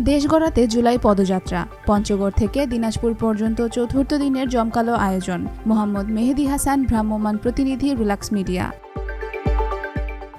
দেশ গড়াতে জুলাই পদযাত্রা, পঞ্চগড় থেকে দিনাজপুর পর্যন্ত চতুর্থ দিনের জমকালো আয়োজন। মোহাম্মদ মেহেদি হাসান, ভ্রাম্যমাণ প্রতিনিধি, রিলাক্স মিডিয়া।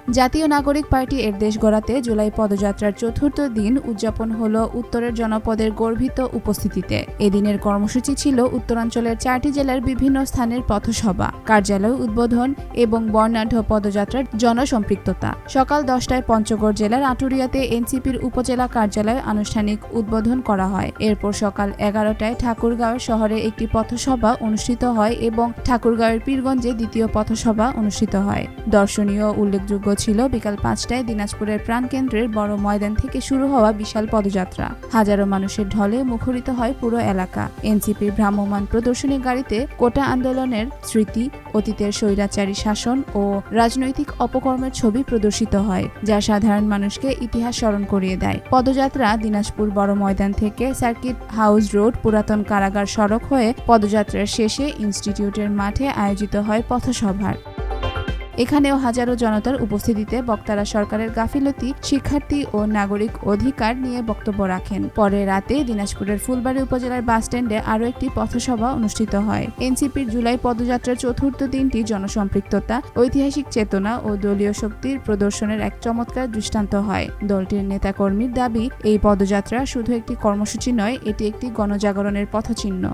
জাতীয় নাগরিক পার্টি এর দেশ গড়াতে জুলাই পদযাত্রার চতুর্থ দিন উদযাপন হল উত্তরের জনপদের গর্বিত উপস্থিতিতে। এদিনের কর্মসূচি ছিল উত্তরাঞ্চলের চারটি জেলার বিভিন্ন স্থানের পথসভা, কার্যালয় উদ্বোধন এবং বর্ণাঢ্য পদযাত্রার জনসম্পৃক্ততা। সকাল দশটায় পঞ্চগড় জেলার আটুরিয়াতে এনসিপির উপজেলা কার্যালয় আনুষ্ঠানিক উদ্বোধন করা হয়। এরপর সকাল এগারোটায় ঠাকুরগাঁও শহরে একটি পথসভা অনুষ্ঠিত হয় এবং ঠাকুরগাঁওয়ের পীরগঞ্জে দ্বিতীয় পথসভা অনুষ্ঠিত হয়। দর্শনীয় উল্লেখযোগ্য ছিল বিকাল পাঁচটায় দিনাজপুরের প্রাণকেন্দ্রের বড় ময়দান থেকে শুরু হওয়া বিশাল পদযাত্রা। হাজারো মানুষের ঢলে মুখরিত হয় পুরো এলাকা। এনসিপির ভ্রাম্যমান প্রদর্শনী গাড়িতে কোটা আন্দোলনের স্মৃতি, অতীতের স্বৈরাচারী শাসন ও রাজনৈতিক অপকর্মের ছবি প্রদর্শিত হয়, যা সাধারণ মানুষকে ইতিহাস স্মরণ করিয়ে দেয়। পদযাত্রা দিনাজপুর বড় ময়দান থেকে সার্কিট হাউস রোড, পুরাতন কারাগার সড়ক হয়ে পদযাত্রার শেষে ইনস্টিটিউটের মাঠে আয়োজিত হয় পথসভার। এখানেও হাজারো জনতার উপস্থিতিতে বক্তারা সরকারের গাফিলতি, শিক্ষার্থী ও নাগরিক অধিকার নিয়ে বক্তব্য রাখেন। পরে রাতে দিনাজপুরের ফুলবাড়ী উপজেলার বাসস্ট্যান্ডে আরও একটি পথসভা অনুষ্ঠিত হয়। এনসিপির জুলাই পদযাত্রার চতুর্থ দিনটি জনসম্পৃক্ততা, ঐতিহাসিক চেতনা ও দলীয় শক্তির প্রদর্শনের এক চমৎকার দৃষ্টান্ত হয়। দলটির নেতাকর্মীর দাবি, এই পদযাত্রা শুধু একটি কর্মসূচি নয়, এটি একটি গণজাগরণের পথচিহ্ন।